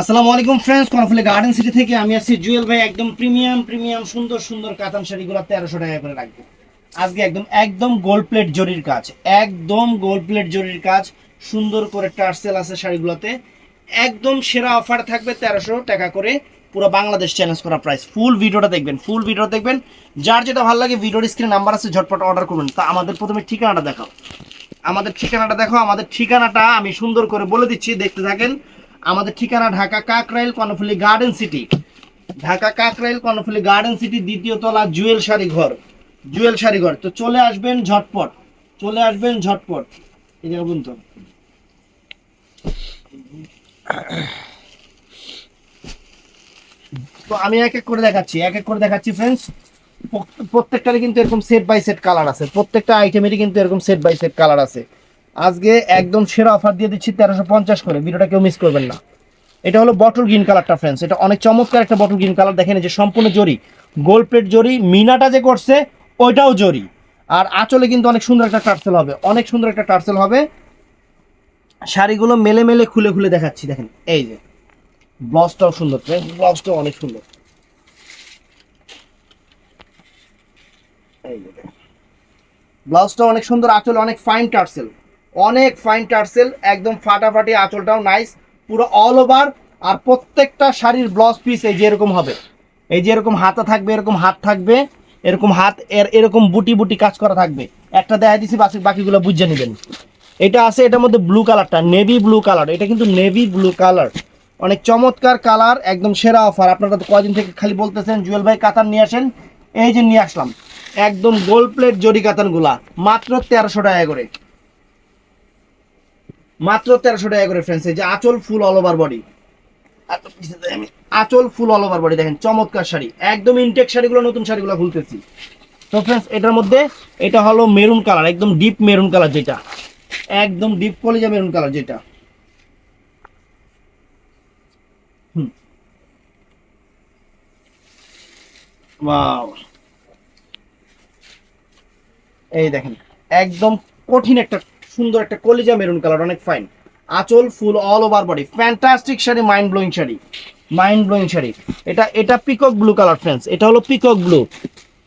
আসসালামু আলাইকুম friends Karnaphuli garden city থেকে আমি আছি জুয়েল ভাই। একদম প্রিমিয়াম প্রিমিয়াম সুন্দর সুন্দর কাতান শাড়িগুলো তেরোশো টাকা করে রাখব। আজকে একদম একদম গোল্ড প্লেট জরির কাজ, একদম গোল্ড প্লেট জরির কাজ। সুন্দর করে টার্সেল আছে শাড়িগুলোতে। একদম সেরা অফার থাকবে তেরোশো টাকা করে। পুরো বাংলাদেশ চ্যালেঞ্জ করা প্রাইস ফুল ভিডিওটা দেখবেন ফুল ভিডিও দেখবেন। যার যেটা ভালো লাগে ভিডিওর স্ক্রিনে নাম্বার আছে, ঝটপট অর্ডার করুন তা আমাদের প্রথমে ঠিকানাটা দেখাও। আমাদের ঠিকানাটা দেখো আমাদের ঠিকানাটা আমি সুন্দর করে বলে দিচ্ছি, দেখতে থাকেন। আমাদের ঠিকানা Dhaka Kakrail Karnaphuli garden city. Dhaka Kakrail Karnaphuli garden city দ্বিতীয় তলা জুয়েল শাড়ি ঘর। জুয়েল শাড়ি ঘর। তো চলে আসবেন ঝটপট। চলে আসবেন ঝটপট। এই জায়গা তো। তো আমি এক এক করে দেখাচ্ছি, এক এক করে দেখাচ্ছি ফ্রেন্ডস প্রত্যেকটারই কিন্তু এরকম সেট বাই সেট কালার আছে। প্রত্যেকটা আইটেমেরই কিন্তু এরকম সেট বাই সেট কালার আছে। আজকে একদম সেরা অফার দিয়ে দিচ্ছি তেরোশো পঞ্চাশ করে। ভিডিওটা কেউ মিস করবেন না। এটা হলো বটল গ্রিন কালারটা ফ্রেন্ডস এটা অনেক চমৎকার একটা বটল গ্রিন কালার দেখেন যে সম্পূর্ণ জরি। গোল্ড প্লেট জরি, মিনাটা যে করছে, ওইটাও জরি। আর আঁচলে কিন্তু অনেক সুন্দর একটা টার্সেল হবে। অনেক সুন্দর একটা টার্সেল হবে। শাড়িগুলো মেলে মেলে খুলে খুলে দেখাচ্ছি। দেখেন, এই যে। ব্লাউজটাও সুন্দর ব্লাউজটাও অনেক সুন্দর। ব্লাউজটা অনেক সুন্দর, আঁচল অনেক ফাইন টার্সেল অনেক ফাইন টার্সেল একদম ফাটাফাটি আঁচলটাও নাইস পুরো অল ওভার আর প্রত্যেকটা শাড়ির ব্লাউজ পিস এই যে এরকম হবে। এই যে এরকম হাতা থাকবে, এরকম হাত থাকবে, এরকম হাত, এর, এরকম বুটি বুটি কাজ করা থাকবে। একটা দেখা দিছি, বাকি, বাকিগুলো বুঝে নেবেন। এটা আছে, এটার মধ্যে ব্লু কালারটা নেভি ব্লু কালার এটা কিন্তু নেভি ব্লু কালার অনেক চমৎকার কালার একদম সেরা অফার আপনারা তো কয়দিন থেকে খালি বলতেছেন, জুয়েল ভাই কাতান নিয়ে আসেন, এই যে নিয়ে আসলাম। একদম গোল্ড প্লেট জরি কাতানগুলা, মাত্র তেরোশো টাকা করে। মাত্র তেরোশো টাকা করে ফ্রেন্ডস এই যে আঁচল ফুল অল ওভার বডি আঁচল ফুল অল ওভার বডি দেখেন চমৎকার শাড়ি। একদম ইনটেক শাড়িগুলো নতুন শাড়িগুলো খুলতেছি। তো ফ্রেন্ডস এটার মধ্যে এটা হলো মেরুন কালার একদম ডিপ মেরুন কালার যেটা। একদম ডিপ কলিজা মেরুন কালার যেটা। হুম। এই দেখেন একদম কঠিন একটা সুন্দর একটা কলিজা মেরুন কালার, অনেক ফাইন আঁচল full all over body fantastic sari mind blowing sari. Mind blowing sari. এটা এটা পিকক ব্লু কালার ফ্রেন্ডস এটা হলো পিকক ব্লু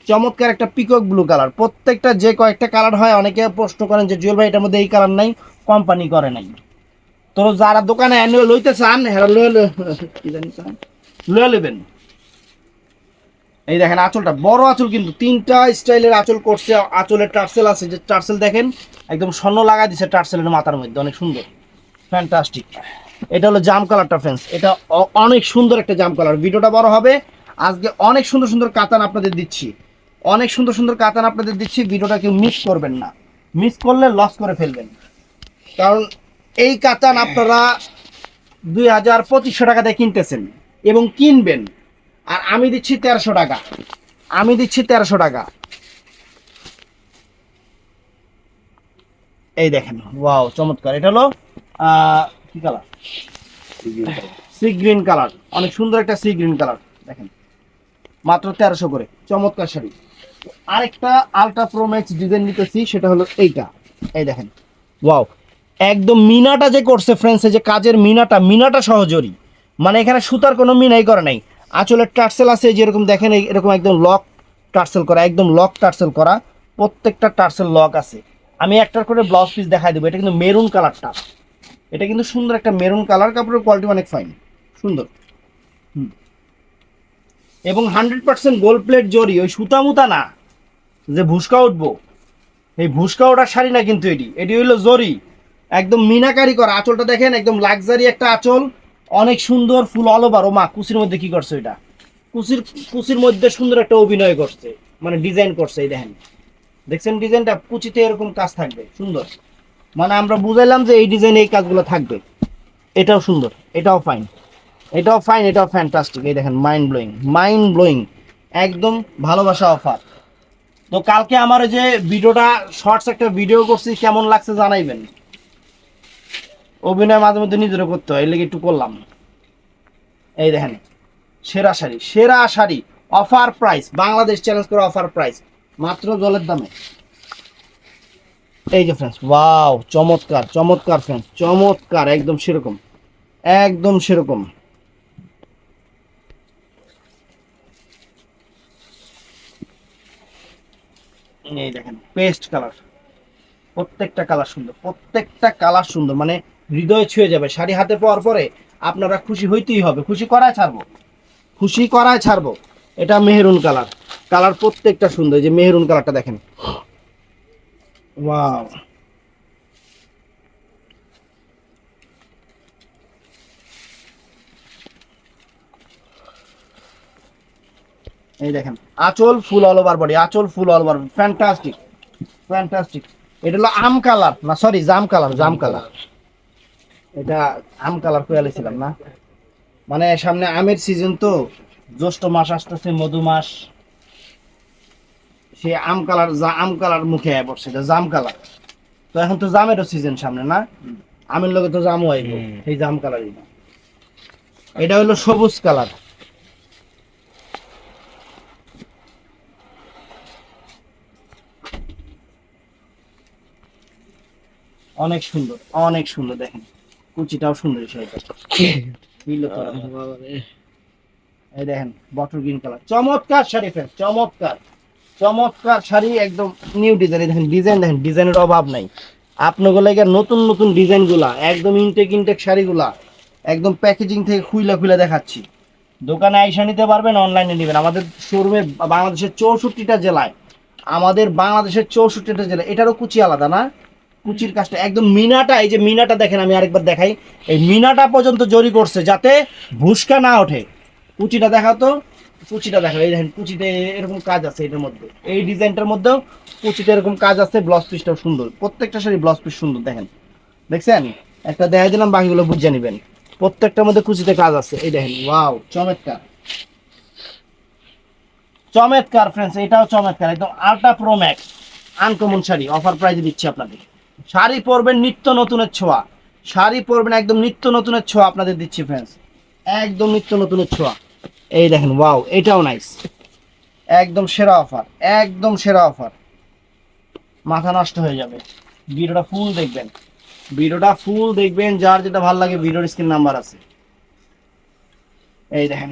চমৎকার একটা পিকক ব্লু কালার প্রত্যেকটা যে কয়েকটা কালার হয়, অনেকে প্রশ্ন করেন যে, জুয়েল ভাই, এটার মধ্যে এই কালার নাই? কোম্পানি করে নাই। তো যারা দোকানে অ্যানুয়াল লইতে চান হ্যাঁ লয়ে লয়ে নেবেন এই দেখেন আঁচলটা, বড় আঁচল কিন্তু তিনটা স্টাইলের আঁচল করছে, আঁচলের টার্সেল আছে, যে টার্সেল দেখেন, একদম স্বর্ণ লাগা দিছে টার্সেলের মাথার মধ্যে, অনেক সুন্দর ফ্যান্টাস্টিক এটা হলো জাম কালারটা ফ্রেন্ডস এটা অনেক সুন্দর একটা জাম কালার। ভিডিওটা বড় হবে, আজকে অনেক সুন্দর সুন্দর কাতান আপনাদের দিচ্ছি, অনেক সুন্দর সুন্দর কাতান আপনাদের দিচ্ছি, ভিডিওটা কেউ মিস করবেন না। মিস করলে লস করে ফেলবেন। কারণ এই কাতান আপনারা দুই হাজার পঁচিশশো টাকা দিয়ে কিনতেছেন এবং কিনবেন। আর আমি দিচ্ছি তেরোশো টাকা। আমি দিচ্ছি তেরোশো টাকা। এই দেখেন ওয়াও চমৎকার। এটা হলো কি কালার সি গ্রিন কালার অনেক সুন্দর একটা সি গ্রিন কালার দেখেন, মাত্র তেরোশো করে। চমৎকার শাড়ি। আরেকটা আলট্রা প্রো ম্যাক্স ডিজাইন নিতেছি, সেটা হলো এইটা। এই দেখেন ওয়াও একদম মিনাটা যে করছে ফ্রেন্ডসে যে কাজের মিনাটা মিনাটা সহজরই। মানে এখানে সুতার কোনো মিনাই করে নাই। আঁচলের টার্সেল আছে, যেরকম দেখেন এরকম একদম লক টার্সেল করা, একদম লক টার্সেল করা, প্রত্যেকটা টার্সেল লক আছে। আমি একটার করে ব্লাউজ পিস দেখাই দেবো, এটা কিন্তু মেরুন কালারটা এটা কিন্তু সুন্দর একটা মেরুন কালার কাপড়ের কোয়ালিটি অনেক ফাইন সুন্দর। হুম। এবং হান্ড্রেড পার্সেন্ট গোল্ড প্লেট জরি, ওই সুতা মুতা না, যে ভুসকা উঠবো। এই ভুসকা ওঠার শাড়ি না কিন্তু এটি এটি হইল জরি, একদম মিনাকারি করা। আঁচলটা দেখেন, একদম লাক্সারি একটা আঁচল অনেক সুন্দর ফুল অল ওভার ও মা কুচির মধ্যে কি করছে এটা কুচির কুচির মধ্যে সুন্দর একটা অভিনয় করছে মানে ডিজাইন করছে, এই দেখেন। দেখছেন ডিজাইনটা কুচিতে এরকম কাজ থাকবে, সুন্দর। মানে আমরা বুঝাইলাম যে এই ডিজাইনে এই কাজগুলো থাকবে। এটাও সুন্দর, এটাও ফাইন এটাও ফাইন এটাও ফ্যান্টাস্টিক এই দেখেন মাইন্ড ব্লোয়িং মাইন্ড ব্লোয়িং একদম ভালোবাসা অফার তো কালকে আমার যে ভিডিওটা শর্টস একটা ভিডিও করছি, কেমন লাগছে জানাইবেন। অভিনয় মাঝে মধ্যে নিজেরও করতে হয় লেগে একটু করলাম। এই দেখেন, সেরা শাড়ি সেরা শাড়ি, অফার প্রাইস, বাংলাদেশ চ্যালেঞ্জ করে অফার প্রাইস, মাত্র জলের দামে। এই যে ফ্রেন্ডস ওয়াও চমৎকার চমৎকার ফ্রেন্ডস চমৎকার, একদম সেরকম একদম সেরকম। এই দেখেন পেস্ট কালার প্রত্যেকটা কালার সুন্দর, প্রত্যেকটা কালার সুন্দর মানে হৃদয় ছুঁয়ে যাবে, শাড়ি হাতে পাওয়ার পরে আপনারা খুশি হইতেই হবে। খুশি করায় ছাড়বো। খুশি করায় ছাড়বো। এটা মেহেরুন কালার। কালার প্রত্যেকটা সুন্দর যে মেহেরুন কালারটা দেখেন। ওয়াও। এই দেখেন, আঁচল ফুল অল ওভার বডি আঁচল full all over fantastic fantastic এটা হলো আম কালার, না সরি জাম কালার জাম কালার। এটা আম কালার পেয়ালেছিলাম না। মানে সামনে আমের সিজন তো জ্যৈষ্ঠ মাস আসতেছে মধু মাস। সে আম কালার যা আম কালার মুখে আয় পড়ছে এটা জাম কালার। তো এখন তো জামেরও সিজন সামনে না? আমের লগে তো জামও আইব। সেই জাম কালারই না। এটা হলো সবুজ কালার। অনেক সুন্দর অনেক সুন্দর দেখেন। কুচিটাও সুন্দর তো এই দেখেন বটল গ্রিন কালার চমৎকার শাড়ি ফ্রেন্ড চমৎকার। চমৎকার শাড়ি একদম নিউ ডিজাইন দেখেন ডিজাইন দেখেন ডিজাইনের অভাব নাই। আপনাগুলো নতুন নতুন ডিজাইনগুলা একদম ইনটেক ইনটেক শাড়িগুলা একদম প্যাকেজিং থেকে খুইলা খুইলা দেখাচ্ছি। দোকানে আইসা নিতে পারবেন অনলাইনে নেবেন। আমাদের শোরুমে বাংলাদেশের চৌষট্টিটা জেলায় আমাদের বাংলাদেশের চৌষট্টিটা জেলা এটারও কুচি আলাদা না? কুচির কাজটা, একদম মিনাটা, এই যে মিনাটা দেখেন, আমি আরেকবার দেখাই। এই মিনাটা পর্যন্ত জরি করছে যাতে ভুসকা না ওঠে। কুচিটা দেখাতো কুচিটা দেখো এই দেখেন, কুচিতে এরকম কাজ আছে এটার মধ্যে। এই ডিজাইনটার মধ্যেও কুচিতে এরকম কাজ আছে ব্লাউজ পিসটাও সুন্দর। প্রত্যেকটা শাড়ি ব্লাউজ পিস সুন্দর, দেখেন। দেখছেন? একটা দেখাই দিলাম, বাকিগুলো বুঝে নেবেন। প্রত্যেকটার মধ্যে কুচিতে কাজ আছে, এই দেখেন ওয়াও চমৎকার। চমৎকার ফ্রেন্ডস এটাও চমৎকার, একদম ultra pro max uncommon sari offer প্রাইজে দিচ্ছি আপনাদের। শাড়ি পরবেন নিত্য নতুনের ছোঁয়া। শাড়ি পরবেন একদম নিত্য নতুনের ছোঁয়া আপনাদের দিচ্ছি ফ্রেন্ডস একদম নিত্য নতুনের ছোঁয়া। এই দেখেন ওয়াও এটাও নাইস একদম সেরা অফার একদম সেরা অফার মাথা নষ্ট হয়ে যাবে। ভিডিওটা ফুল দেখবেন। ভিডিওটা ফুল দেখবেন, যার যেটা ভালো লাগে ভিডিওর স্ক্রিন নাম্বার আছে। এই দেখেন।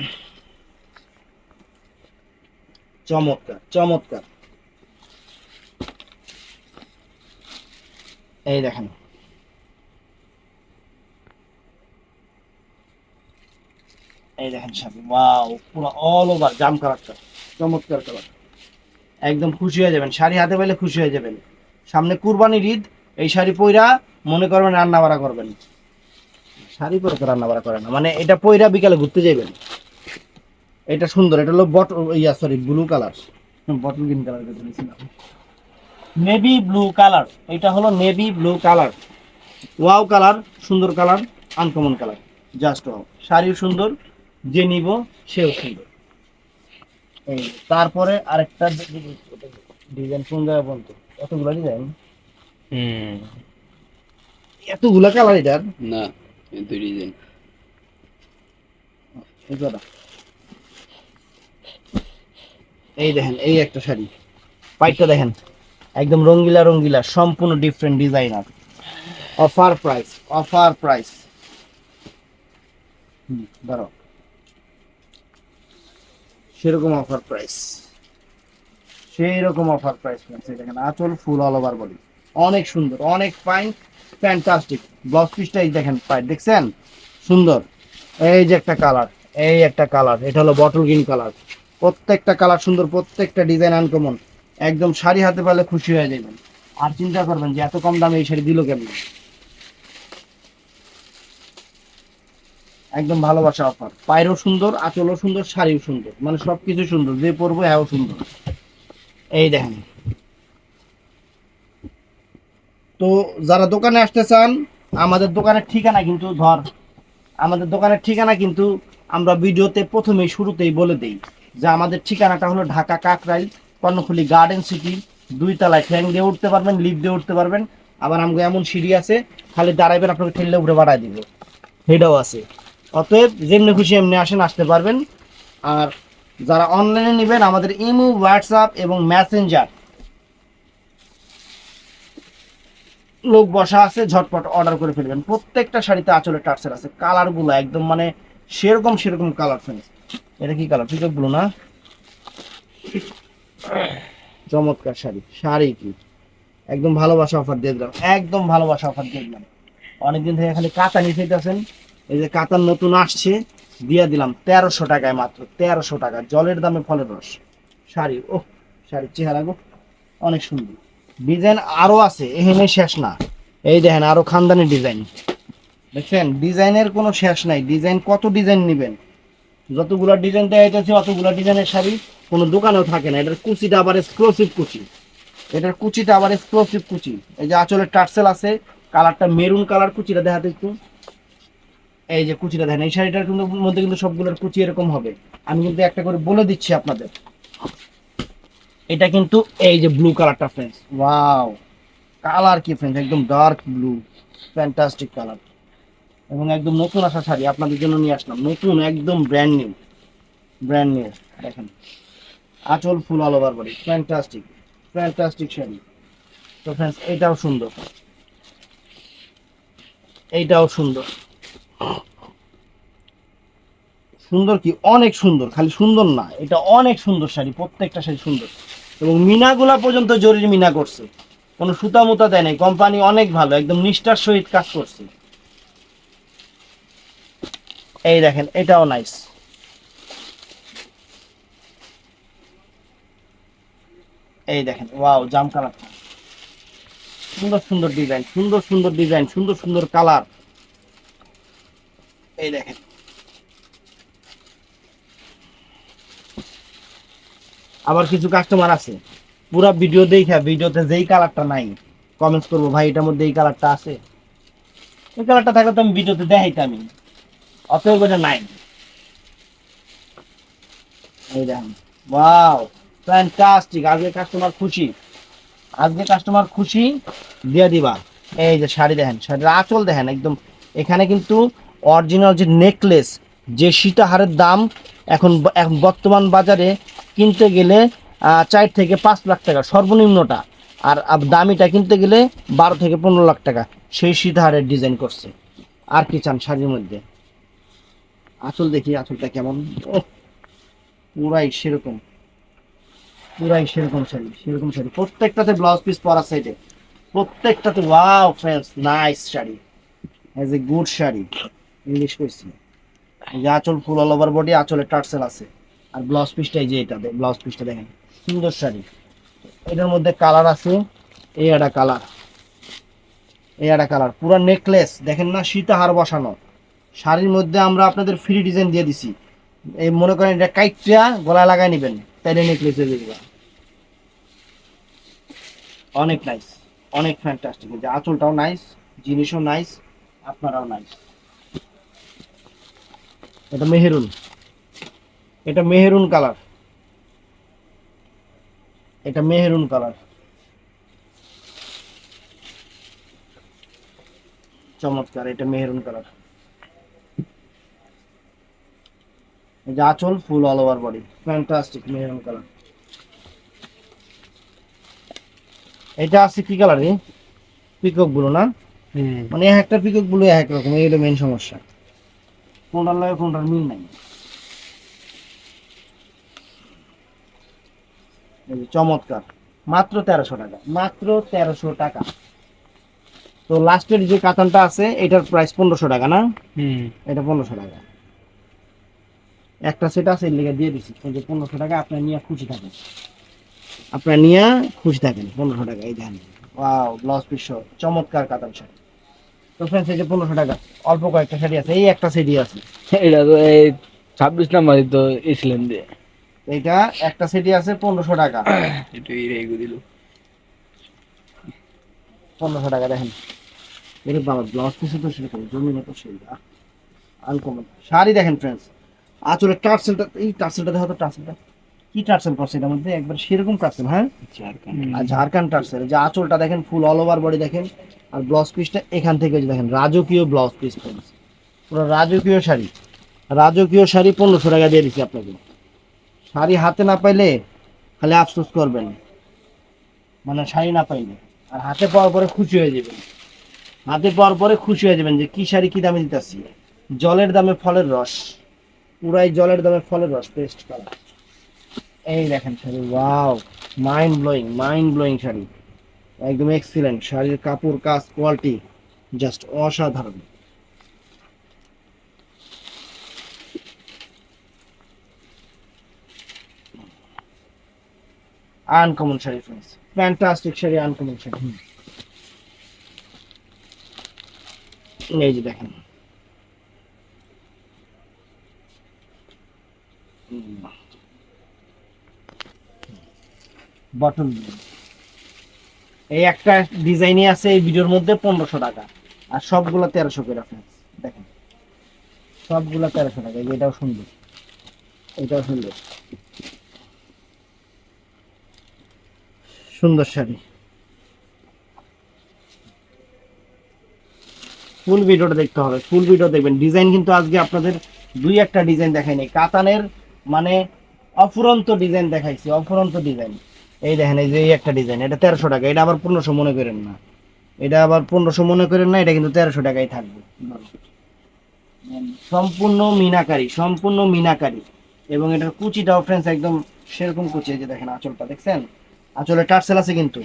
চমৎকার চমৎকার। এই দেখেন। এই দেখেন সাথে ওয়াও, পুরো অল ওভার জাম কালারটা চমৎকার কালার একদম খুশি হয়ে যাবেন, শাড়ি হাতে পেলে খুশি হয়ে যাবেন। সামনে কুরবানির ঈদ, এই শাড়ি পইরা মনে করবেন রান্না বাড়া করবেন। শাড়ি পরে তো রান্না বাড়া করে না মানে এটা পইরা বিকালে ঘুরতে যাবেন এটা সুন্দর, এটা হলো বট ইয়া sorry blue colour bottle green colour navy blue colour এটা হলো navy blue colour wow colour সুন্দর colour uncommon colour just wow শাড়িও সুন্দর যে নিব সেও সুন্দর। এই তারপরে আরেকটা ডিজাইন কোন জায়গায় বলতো? এতগুলো ডিজাইন হুম। এতগুলা কালার এটার? না দুই ডিজাইন এই দেখেন এই একটা শাড়ি। পাইটটা দেখেন। একদম রঙ্গিলা রঙ্গিলা, সম্পূর্ণ different designer offer price offer price ধরো সেরকম অফার প্রাইস সেই রকম অফার প্রাইস দেখেন, আঁচল ফুল অল ওভার বডি অনেক সুন্দর, অনেক ফাইন ফ্যান্টাস্টিক ব্লাউজ পিসটাই দেখেন পাই দেখছেন? সুন্দর। এই যে একটা কালার এই একটা কালার এটা হলো বটল গ্রিন কালার প্রত্যেকটা কালার সুন্দর, প্রত্যেকটা ডিজাইন আনকমন একদম শাড়ি হাতে পেলে খুশি হয়ে যাবেন। আর চিন্তা করবেন যে এত কম দামে এই শাড়ি দিল কেমন? একদম ভালোবাসা অফার পায়েরও সুন্দর, আঁচলও সুন্দর, শাড়িও সুন্দর। মানে সবকিছু সুন্দর, যে পরবো হ্যাঁ সুন্দর। এই দেখেন। তো যারা দোকানে আসতে চান, আমাদের দোকানের ঠিকানা কিন্তু ধর, আমাদের দোকানের ঠিকানা কিন্তু আমরা ভিডিওতে প্রথমেই শুরুতেই বলে দেই যে আমাদের ঠিকানাটা হলো ঢাকা কাকরাইল কর্ণফুলি গার্ডেন সিটি দুই তলায় ঠ্যাং দিয়ে উঠতে পারবেন লিফট দিয়ে উঠতে পারবেন। আবার আমাকে এমন সিঁড়ি আছে, খালি দাঁড়াইবেন আপনাকে ঠেললে উঠে বাড়ায় দিব। সেটাও আছে। অতএব যেমনি খুশি এমনি আসেন, আসতে পারবেন। আর যারা অনলাইনে নেবেন, আমাদের ইমো হোয়াটসঅ্যাপ এবং মেসেঞ্জার লোক বসা আছে, ঝটপট অর্ডার করে ফেলবেন। প্রত্যেকটা শাড়িতে আঁচলে টার্সের আছে, কালারগুলো একদম মানে সেরকম সেরকম কালার ফ্রেন্ডস এটা কি কালার পিকক ব্লু না? চমৎকার শাড়ি। শাড়ি কি? একদম ভালোবাসা অফার দিয়ে দিলাম। একদম ভালোবাসা অফার দিয়ে দিলাম। অনেকদিন থেকে খালি কাতা নিয়ে চাইতেছেন এই যে কাতার নতুন আসছে, দিয়ে দিলাম তেরোশো টাকায় মাত্র, তেরোশো টাকা। জলের দামে ফলের রস। শাড়ি ও শাড়ির চেহারা গো, অনেক সুন্দর। ডিজাইন আরও আছে, এখানে শেষ না। এই দেখেন, আরও খানদানি ডিজাইন। দেখছেন? ডিজাইনের কোনো শেষ নাই। ডিজাইন কত ডিজাইন নেবেন? যতগুলা ডিজাইন দেওয়া অতগুলা ডিজাইনের শাড়ি কোনো দোকানেও থাকে না। এটার কুচিটা আবার এক্সক্লুসিভ কুচি। এটার কুচিটা আবার এক্সক্লুসিভ কুচি। এই যে আঁচলের টার্সেল আছে, কালারটা মেরুন কালার কুচিটা দেখাতে একটু। এই যে কুচিটা দেখেন, এই শাড়িটার কিন্তু মধ্যে কিন্তু সবগুলোর কুচি এরকম হবে। আমি কিন্তু একটা করে বলে দিচ্ছি আপনাদের। এটা কিন্তু এই যে ব্লু কালারটা ফ্রেন্ডস ওয়াও কালার কি ফ্রেন্ডস একদম ডার্ক ব্লু ফ্যান্টাস্টিক কালার এবং একদম নতুন আসা শাড়ি আপনাদের জন্য নিয়ে আসলাম। নতুন, একদম ব্র্যান্ড নিউ ব্র্যান্ড নিউ দেখেন। আঁচল full all over body fantastic fantastic sari. তো ফ্রেন্ডস এটাও সুন্দর। এইটাও সুন্দর। সুন্দর কি? অনেক সুন্দর, খালি সুন্দর না, এটা অনেক সুন্দর শাড়ি, প্রত্যেকটা শাড়ি সুন্দর। এবং মিনাগুলা পর্যন্ত জরির মিনা করছে। কোনো সুতা মুতা দেয় নাই কোম্পানি অনেক ভালো, একদম নিষ্ঠার সহিত কাজ করছে। এই দেখেন, এটাও নাইস এই দেখেন ওয়াও জাম কালার সুন্দর সুন্দর ডিজাইন সুন্দর সুন্দর ডিজাইন সুন্দর সুন্দর কালার এই দেখেন। আবার কিছু কাস্টমার আছে, পুরো ভিডিও দেখা ভিডিওতে যেই কালারটা নাই কমেন্টস করব, ভাই, এটার মধ্যে এই কালারটা আছে? এই কালারটা থাকলে তো আমি ভিডিওতে দেখাইতামই। অতএব এটা নাই। এই দেখেন। ওয়াও ফ্যান্টাস্টিক আজকে কাস্টমার খুশি। আজকে কাস্টমার খুশি দিয়ে দিবা। এই যে শাড়ি দেখেন, শাড়ির আঁচল দেখেন একদম। এখানে কিন্তু অরিজিনাল যে নেকলেস যে সীতাহারের দাম এখন এখন বর্তমান বাজারে কিনতে গেলে চার থেকে পাঁচ লাখ টাকা সর্বনিম্নটা। আর দামিটা কিনতে গেলে বারো থেকে পনেরো লাখ টাকা। সেই সীতাহারের ডিজাইন করছে। আর কি চান শাড়ির মধ্যে? আঁচল দেখি আঁচলটা কেমন? পুরাই সেরকম। পুরাই সেরকম শাড়ি সেরকম শাড়ি। প্রত্যেকটাতে ব্লাউজ পিস পরা সাইডে প্রত্যেকটাতে wow friends nice sari. As a good sari. English কইছি যে আঁচল ফুল অল ওভার বডি আঁচলে টার্সেল আছে। আর ব্লাউজ পিসটা এই যে এটা ব্লাউজ পিসটা দেখেন। সুন্দর শাড়ি। এটার মধ্যে কালার আছে, এই একটা কালার এই একটা কালার পুরো নেকলেস দেখেন না, সীতাহার বসানো। শাড়ির মধ্যে আমরা আপনাদের ফ্রি ডিজাইন দিয়ে দিছি। এই মনে করেন এটা কাইটটা গলায় লাগাই নেবেন। তাইলে নেকলেস হয়ে যাবে অনেক নাইস অনেক ফ্যান্টাস্টিক যে আঁচলটাও নাইস জিনিসও নাইস আপনারাও নাইস এটা মেহেরুন। এটা মেহেরুন কালার এটা মেহেরুন কালার চমৎকার, এটা মেহেরুন কালার এই যে আঁচল full all over body fantastic maroon colour এটা আছে কি কালার রে? পিককগুলো না? মানে এক একটা পিককগুলো এক রকম এই হলো মেন সমস্যা। কোনটার লাগে কোনটার মিল নাই। চমৎকার। মাত্র তেরোশো টাকা মাত্র তেরোশো টাকা। তো লাস্টের যে কাতানটা আছে এটার প্রাইস পনেরোশো টাকা না? এটা পনেরোশো টাকা। একটা সেট আছে লেগে দিয়ে এই যে পনেরোশো টাকা আপনার নিয়ে খুশি থাকেন। আপনার নিয়ে খুশি থাকেন পনেরোশো টাকা এই ধ্যান ওয়াও ব্লাউজ পিস চমৎকার কাতান শাড়ি। তো ফ্রেন্ডস এই যে পনেরোশো টাকা অল্প কয়েকটা শাড়ি আছে এই একটা সেটই আছে। এটা তো এই ছাব্বিশ নাম্বার তো এসিলেন দিয়ে। এইটা একটা সেটই আছে পনেরোশো টাকা। একটু রেগে দিল। পনেরোশো টাকা দেখেন। এর বাবা ব্লাউজ পিসে তো সেরকম জমি মতো সেই আনকমন। শাড়ি দেখেন ফ্রেন্ডস আঁচলের টার্সেলটা এই টার্সেলটা দেখো তো টার্সেলটা কি টার্সেল করছে এটার মধ্যে? একবার সেরকম টার্সেল হ্যাঁ? আর ঝাড়খান্ড টার্সেল যে আঁচলটা দেখেন ফুল অল ওভার বডি দেখেন আর ব্লাউজ পিসটা এখান থেকে যে দেখেন রাজকীয় ব্লাউজ পিস ফ্রেন্ডস পুরো রাজকীয় শাড়ি। রাজকীয় শাড়ি পনেরোশো টাকা দিয়ে দিচ্ছি আপনাকে। শাড়ি হাতে না পাইলে খালি আফসোস করবেন। মানে শাড়ি না পাইলে। আর হাতে পাওয়ার পরে খুশি হয়ে যাবেন। হাতে পাওয়ার পরে খুশি হয়ে যাবেন যে কি শাড়ি কি দামে দিতেছি। জলের দামে ফলের রস। পুরাই জলের দামে ফলের রস পেস্ট কালার এই দেখেন sari wow mind blowing mind blowing sari. একদম এক্সিলেন্ট শাড়ির কাপড়, কাজ কোয়ালিটি জাস্ট অসাধারণ। Uncommon sari friends fantastic sari uncommon sari. এই যে দেখেন। বটন এই একটা ডিজাইনই আছে এই ভিডিওর মধ্যে পনেরোশো টাকা। আর সবগুলো তেরোশো করে দেখেন। সবগুলো তেরোশো টাকা। এটাও সুন্দর। এটাও সুন্দর। সুন্দর শাড়ি। ফুল ভিডিওটা দেখতে হবে। ফুল ভিডিও দেখবেন। ডিজাইন কিন্তু আজকে আপনাদের দুই একটা ডিজাইন দেখাই নাই। কাতানের মানে অফুরন্ত ডিজাইন দেখাইছি, অফুরন্ত ডিজাইন। এই দেখেন, এই যে এই একটা ডিজাইন, এটা তেরোশো টাকা, এটা আবার পনেরোশো মনে করেন না। এটা আবার পনেরোশো মনে করেন না, এটা কিন্তু তেরোশো টাকাই থাকবে। সম্পূর্ণ মিনাকারি সম্পূর্ণ মিনাকারি। এবং এটার কুচিটাও ফ্রেন্ডস একদম সেরকম কুচি যে দেখেন আঁচলটা, দেখছেন? আঁচলে টার্সেল আছে কিন্তু।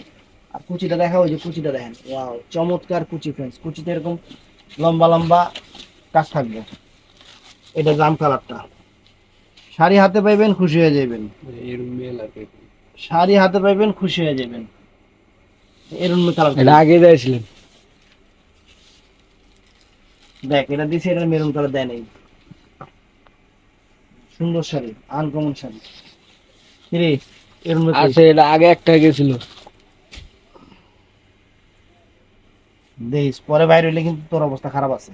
আর কুচিটা দেখা, ওই যে কুচিটা দেখেন। ওয়াও, চমৎকার কুচি ফ্রেন্ডস কুচিতে এরকম লম্বা লম্বা কাজ থাকবে। এটা জাম কালারটা শাড়ি হাতে পাইবেন খুশি হয়ে যাবেন শাড়ি হাতে পাইবেন খুশি হয়ে যাবেন এরকম কালার এটা আগে দিয়েছিলেন। দেখ এটা দিছে এটা মেরুন কালার দেয় নাই। সুন্দর শাড়ি আনকমন শাড়ি। কিরে এরকম আছে এটা আগে একটা গেছিল। দেখিস পরে বাইরে হইলে কিন্তু তোর অবস্থা খারাপ আছে।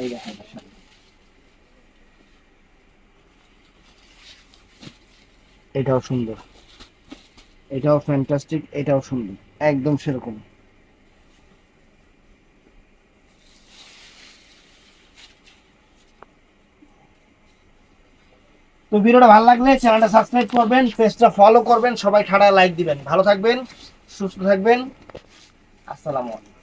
এই দেখেন। এটাও সুন্দর। এটাও ফ্যান্টাস্টিক এটাও সুন্দর। একদম সেরকম। তো ভিডিওটা ভালো লাগলে চ্যানেলটা সাবস্ক্রাইব করবেন পেজটা ফলো করবেন, সবাই ঠাড়া লাইক দিবেন। ভালো থাকবেন, সুস্থ থাকবেন। আসসালামু আলাইকুম।